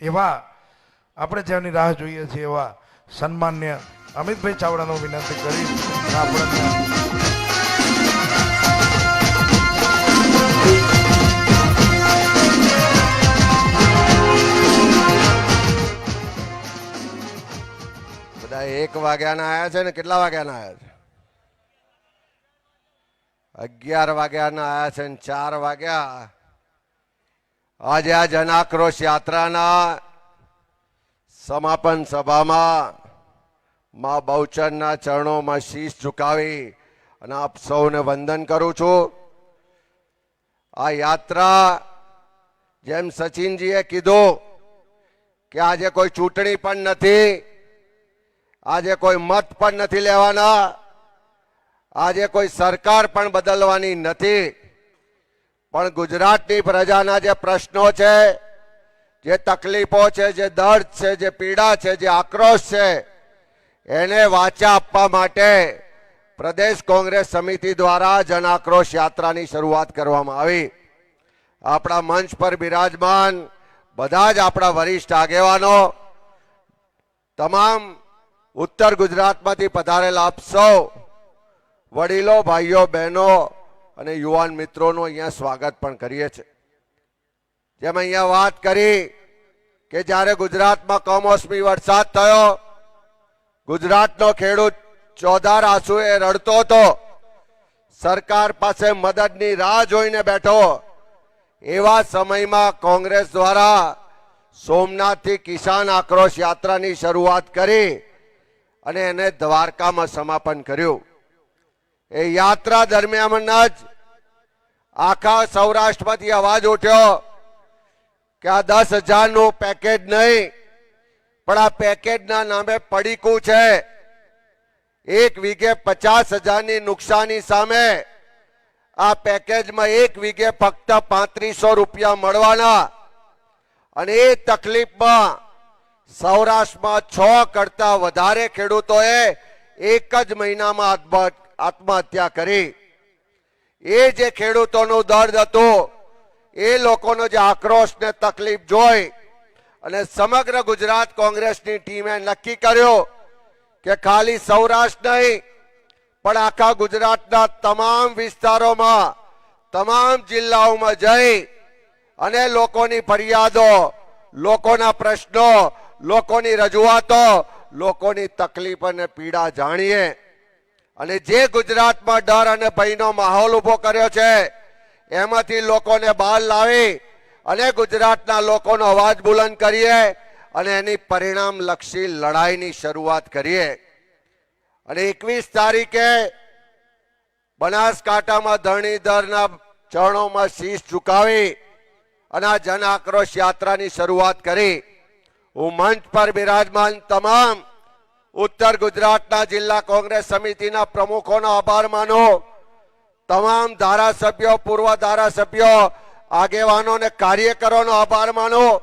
એવા આપણે જેની રાહ જોઈએ છીએ, એવા સન્માન્ય અમિતભાઈ ચાવડાનો વિનંતી કરી આપણે બધા એક વાગ્યાના આવ્યા છે ને કેટલા વાગ્યાના આવ્યા છે? અગિયાર વાગ્યાના આવ્યા છે ને ચાર વાગ્યા. આજે આ જનાક્રોશ યાત્રાના સમાપન સભામાં મા બહુચરના ચરણોમાં શીશ ઝુકાવી અને આપ સૌને વંદન કરું છું. આ યાત્રા જેમ સચિનજીએ કીધું કે આજે કોઈ ચૂંટણી પણ નથી, આજે કોઈ મત પણ નથી લેવાના, આજે કોઈ સરકાર પણ બદલવાની નથી. પણ ગુજરાતની પ્રજાના જે પ્રશ્નો છે, જે તકલીફો છે, જે દર્દ છે, જે પીડા છે, જે આક્રોશ છે, એને વાચા આપવા માટે પ્રદેશ કોંગ્રેસ સમિતિ દ્વારા જન આક્રોશ યાત્રાની શરૂઆત કરવામાં આવી. આપણા મંચ પર બિરાજમાન બધા જ આપણા વરિષ્ઠ આગેવાનો, તમામ ઉત્તર ગુજરાતમાંથી પધારેલા આપ સૌ, વડીલો, ભાઈઓ, બહેનો અને યુવાન મિત્રોનું અહીંયા સ્વાગત પણ કરીએ છીએ. જેમ અહીંયા વાત કરી કે જ્યારે ગુજરાતમાં કમોસમી વરસાદ થયો, ગુજરાતનો ખેડૂત ચોધાર આંસુએ રડતો હતો, સરકાર પાસે મદદની રાહ જોઈને બેઠો. એવા સમયમાં કોંગ્રેસ દ્વારા સોમનાથથી કિસાન આક્રોશ યાત્રાની શરૂઆત કરી અને એને દ્વારકામાં સમાપન કર્યું. એ યાત્રા દરમિયાન જ આખા સૌરાષ્ટ્રમાંથી અવાજ ઉઠ્યો કે આ દસ હજારનું પેકેજ નહીં, પણ આ પેકેજના નામે પડીકું છે. એક વીઘે પચાસ હજારની નુકસાની સામે આ પેકેજમાં એક વીઘે ફક્ત પાંત્રીસો રૂપિયા મળવાના. અને એ તકલીફમાં સૌરાષ્ટ્રમાં છ કરતા વધારે ખેડૂતોએ એક જ મહિનામાં આત્મ- આત્મહત્યા કરી. એ જે ખેડૂતોનું દર્દ હતું, એ લોકોનો જે આક્રોશ ને તકલીફ જોઈ અને સમગ્ર ગુજરાત કોંગ્રેસની ટીમે નક્કી કર્યો કે ખાલી સૌરાષ્ટ્ર નહીં, પણ આખા ગુજરાતના તમામ વિસ્તારોમાં, તમામ જિલ્લાઓમાં જઈ અને લોકોની ફરિયાદો, લોકોના પ્રશ્નો, લોકોની રજૂઆતો, લોકોની તકલીફ અને પીડા જાણીએ. અને જે ગુજરાતમાં ડર અને ભયનો માહોલ ઊભો કર્યો છે, એમાંથી લોકોને બહાર લાવી અને ગુજરાતના લોકોનો અવાજ બુલંદ કરીએ અને એની પરિણામ લક્ષી લડાઈની શરૂઆત કરીએ. અને એકવીસ તારીખે બનાસકાંઠામાં ધરણીધરના ચરણોમાં શીશ ચૂકાવી અને આ જન આક્રોશ યાત્રાની શરૂઆત કરી. હું મંચ પર બિરાજમાન તમામ ઉત્તર ગુજરાતના જિલ્લા કોંગ્રેસ સમિતિના પ્રમુખોનો આભાર માનો. તમામ ધારાસભ્યો, પૂર્વ ધારાસભ્યો આગેવાનો અને કાર્યકરોનો આભાર માનો.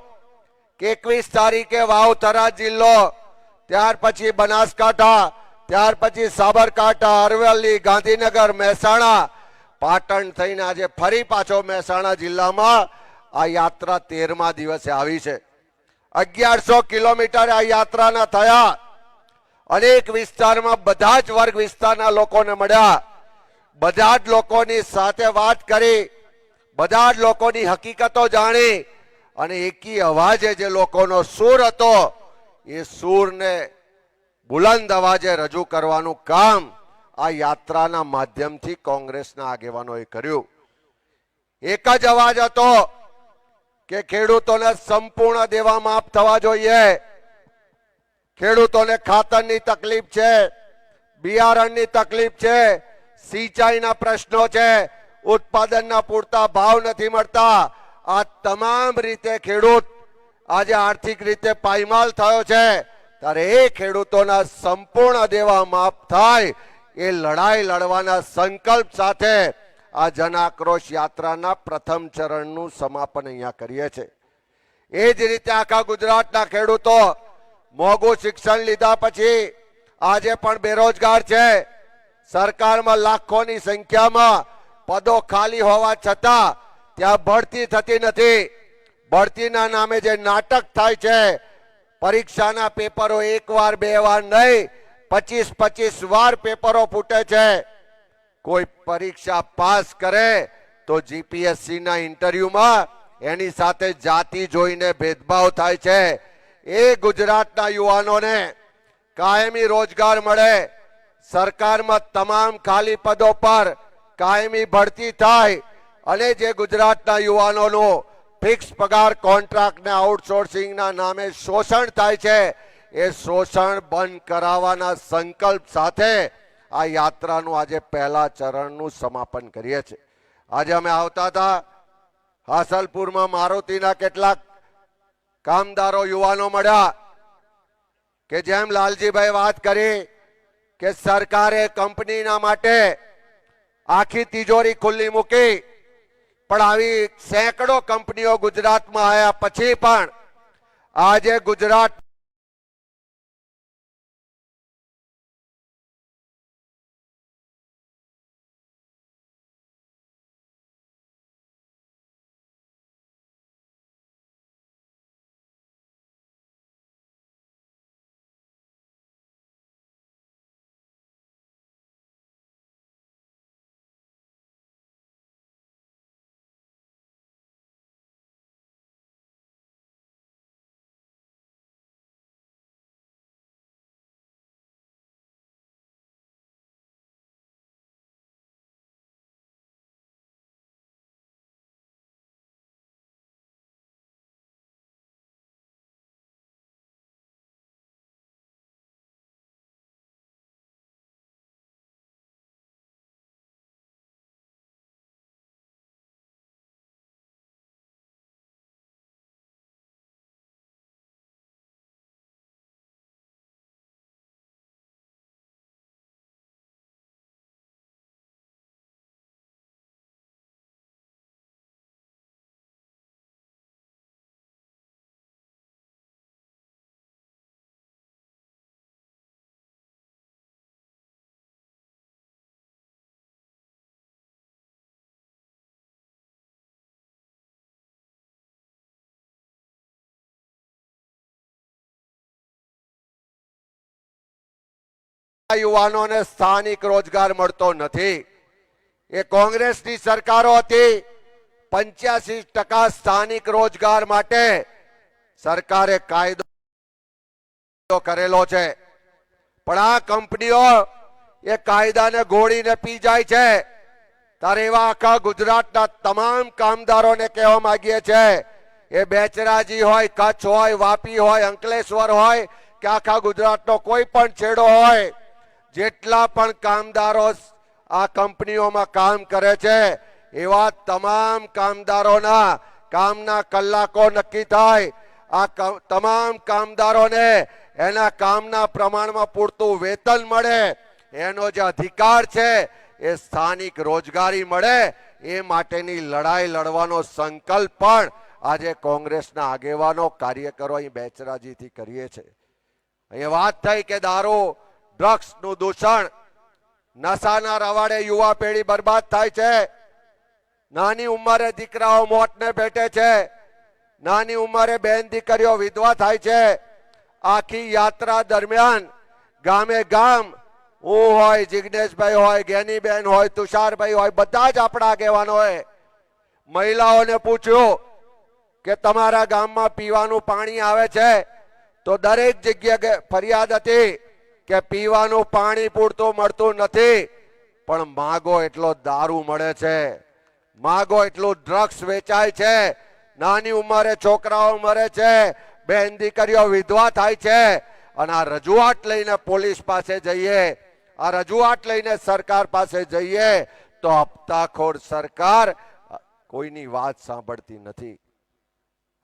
એકવીસ તારીખે વાવથરા જિલ્લો, ત્યાર પછી બનાસકાંઠા, ત્યાર પછી સાબરકાંઠા, અરવલ્લી, ગાંધીનગર, મહેસાણા, પાટણ થઈને આજે ફરી પાછો મહેસાણા જિલ્લામાં આ યાત્રા તેરમા દિવસે આવી છે. અગિયારસો કિલોમીટર આ યાત્રાના થયા. અનેક વિસ્તારમાં બધા જ વર્ગ વિસ્તારના લોકોને મળ્યા. બધા જ લોકોની સાથે વાત કરી. બધા જ લોકોની હકીકતો જાણી. અને એકી અવાજે જે લોકોનો સૂર હતો, એ સૂરને બુલંદ અવાજે રજૂ કરવાનું કામ આ યાત્રાના માધ્યમથી કોંગ્રેસના આગેવાનોએ કર્યું. એક જ અવાજ હતો કે ખેડૂતોને સંપૂર્ણ દેવા માફ થવા જોઈએ. ખેડૂતોને ખાતરની તકલીફ છે, બિયારણની તકલીફ છે, સિંચાઈના પ્રશ્નો છે, ઉત્પાદનના પૂરતા ભાવ નથી મળતા. આ તમામ રીતે ખેડૂત આજે આર્થિક રીતે પાયમાલ થયો છે. ત્યારે એ ખેડૂતોના સંપૂર્ણ દેવા માફ થાય, એ લડાઈ લડવાના સંકલ્પ સાથે આ જન આક્રોશ યાત્રાના પ્રથમ ચરણનું સમાપન અહીંયા કરીએ છીએ. એ જ રીતે આખા ગુજરાતના ખેડૂતો મોંઘું શિક્ષણ લીધા પછી આજે પણ બેરોજગાર છે. સરકારમાં લાખોની સંખ્યામાં પદો ખાલી હોવા છતાં ત્યાં ભરતી થતી નથી. ભરતીના નામે જે નાટક થાય છે, પરીક્ષાના પેપરો એક વાર, બે વાર નહીં, પચીસ પચીસ વાર પેપરો ફૂટે છે. કોઈ પરીક્ષા પાસ કરે તો જીપીએસસી ના ઇન્ટરવ્યુમાં એની સાથે જાતિ જોઈને ભેદભાવ થાય છે. એ ગુજરાતના યુવાનોને કાયમી રોજગાર મળે. સરકારમાં તમામ ખાલી પદો પર કાયમી ભરતી થાય અને જે ગુજરાતના યુવાનોનું ફિક્સ પગાર કોન્ટ્રાક્ટ ને આઉટસોર્સિંગના નામે શોષણ થાય છે, એ શોષણ બંધ કરાવવાના સંકલ્પ સાથે આ યાત્રાનું આજે પહેલા ચરણનું સમાપન કરીએ છીએ. આજે અમે આવતા હતા હાસલપુરમાં મારુતિના કેટલાક કામદારો, યુવાનો મળ્યા કે જેમ લાલજીભાઈ વાત કરી કે સરકારે કંપનીના માટે આખી તિજોરી ખુલ્લી મૂકી, પણ આવી સેંકડો કંપનીઓ ગુજરાતમાં આવ્યા પછી પણ આજે ગુજરાત યુવાનોને સ્થાનિક રોજગાર મળતો નથી. એ કોંગ્રેસની સરકારો હતી. પંચ્યાસી ટકા સ્થાનિક રોજગાર માટે સરકારે કાયદો કરેલો છે. પણ આ કંપનીઓ એ કાયદાને ગોળીને પી જાય છે. તારે એવા આખા ગુજરાતના તમામ કામદારોને કહેવા માંગીએ છે. એ બેચરાજી હોય, કચ્છ હોય, વાપી હોય, અંકલેશ્વર હોય, કે આખા ગુજરાતનો કોઈ પણ છેડો હોય જેટલા પણ કામદારો આ કંપનીઓમાં કામ કરે છે, એવા તમામ કામદારોના કામના કલાકો નક્કી થાય. આ તમામ કામદારોને એના કામના પ્રમાણમાં પૂરતું વેતન મળે, એનો જે અધિકાર છે, એ સ્થાનિક રોજગારી મળે, એ માટેની લડાઈ લડવાનો સંકલ્પ પણ આજે કોંગ્રેસના આગેવાનો કાર્યકરો અહીં બેચરાજીથી કરીએ છે. અહીંયા વાત થઈ કે દારૂ ડ્રગ્સનું દૂષણ નશાના રવાડે યુવા પેઢી બરબાદ થાય છે. નાની ઉંમરે દીકરાઓ મોતને ભેટે છે. નાની ઉંમરે બેન દીકરીઓ વિધવા થાય છે. આખી યાત્રા દરમિયાન ગામે ગામ હું હોય, જિગ્નેશભાઈ હોય, ગેનીબેન હોય, તુષારભાઈ હોય, બધા જ આપણા આગેવાનોએ મહિલાઓને પૂછ્યું કે તમારા ગામમાં પીવાનું પાણી આવે છે? તો દરેક જગ્યાએ ફરિયાદ હતી કે પીવાનું પાણી પૂરતું મળતું નથી, પણ માગો એટલો દારૂ મળે છે. માગો એટલું ડ્રગ્સ વેચાય છે. નાની ઉંમરે છોકરાઓ મરે છે. બેન દીકરીઓ વિધવા થાય છે. અને આ રજૂઆત લઈને પોલીસ પાસે જઈએ, આ રજૂઆત લઈને સરકાર પાસે જઈએ, તો હપ્તાખોર સરકાર કોઈની વાત સાંભળતી નથી.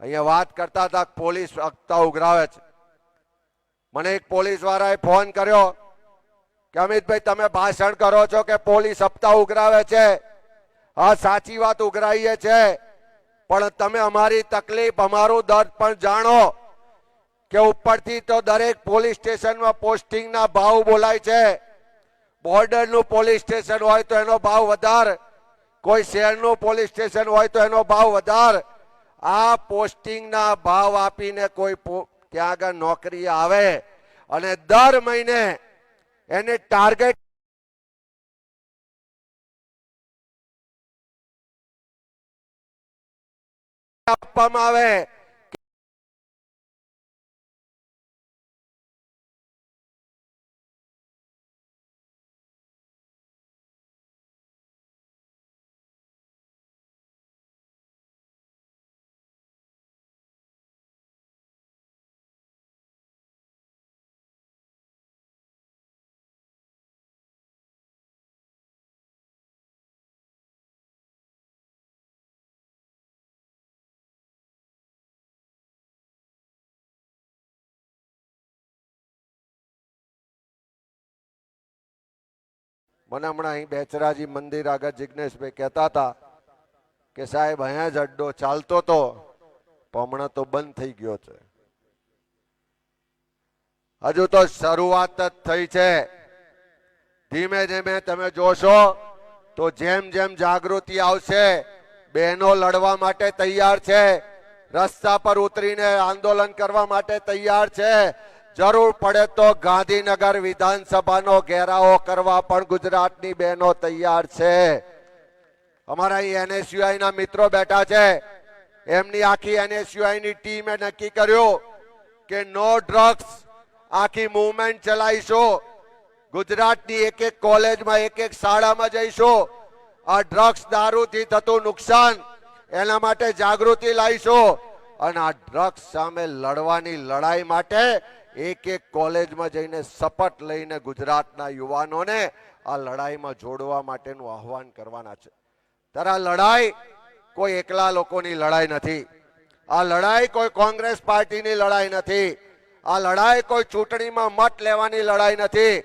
અહીંયા વાત કરતા હતા પોલીસ હપ્તા ઉઘરાવે છે. મને એક પોલીસ વાળાએ ફોન કર્યો કે, અમિતભાઈ, તમે ભાષણ કરો છો કે પોલીસ હપ્તા ઉઘરાવે છે? હા, સાચી વાત ઉઘરાઈએ છે. પણ તમે અમારી તકલીફ, અમારું દર્દ પણ જાણો કે ઉપરથી તો દરેક પોલીસ સ્ટેશનમાં પોસ્ટિંગના ભાવ બોલાય છે. બોર્ડરનું પોલીસ સ્ટેશન હોય તો એનો ભાવ વધાર. કોઈ શહેરનું પોલીસ સ્ટેશન હોય તો એનો ભાવ વધાર. આ પોસ્ટિંગના ભાવ આપીને કોઈ ત્યાં આગળ નોકરી આવે અને દર મહિને એને ટાર્ગેટ આપવામાં આવે. મને હમણાં અહીં બેચરાજી મંદિર આગળ જિજ્ઞેશભાઈ કહેતા હતા કે સાહેબ, અહીંયા જ અડ્ડો ચાલતો હતો પણ તો બંધ થઈ ગયો છે. હજુ તો શરૂઆત જ થઈ છે. ધીમે ધીમે તમે જોશો તો જેમ જેમ જાગૃતિ આવશે, બહેનો લડવા માટે તૈયાર છે, રસ્તા પર ઉતરીને આંદોલન કરવા માટે તૈયાર છે. જરૂર પડે તો ગાંધીનગર વિધાનસભાનો ઘેરાવો કરવા પણ ગુજરાતની બહેનો તૈયાર છે. અમારા એનએસયુઆઈ ના મિત્રો બેઠા છે. એમની આખી એનએસયુઆઈ ની ટીમે નક્કી કર્યું કે નો ડ્રગ્સ આખી મુવમેન્ટ ચલાવીશું. ગુજરાતની એક એક કોલેજમાં એક એક શાળામાં જઈશું. આ ડ્રગ્સ દારૂથી થતું નુકસાન એના માટે જાગૃતિ લાવીશું. અને આ ડ્રગ્સ સામે લડવાની લડાઈ માટે એક એક કોલેજમાં જઈને શપથ લઈને ગુજરાતના યુવાનોને આ લડાઈમાં જોડવા માટેનું આહવાન કરવાના છે. ત્યારે આ લડાઈ કોઈ એકલા લોકોની લડાઈ નથી. આ લડાઈ કોઈ કોંગ્રેસ પાર્ટીની લડાઈ નથી. આ લડાઈ કોઈ ચૂંટણીમાં મત લેવાની લડાઈ નથી.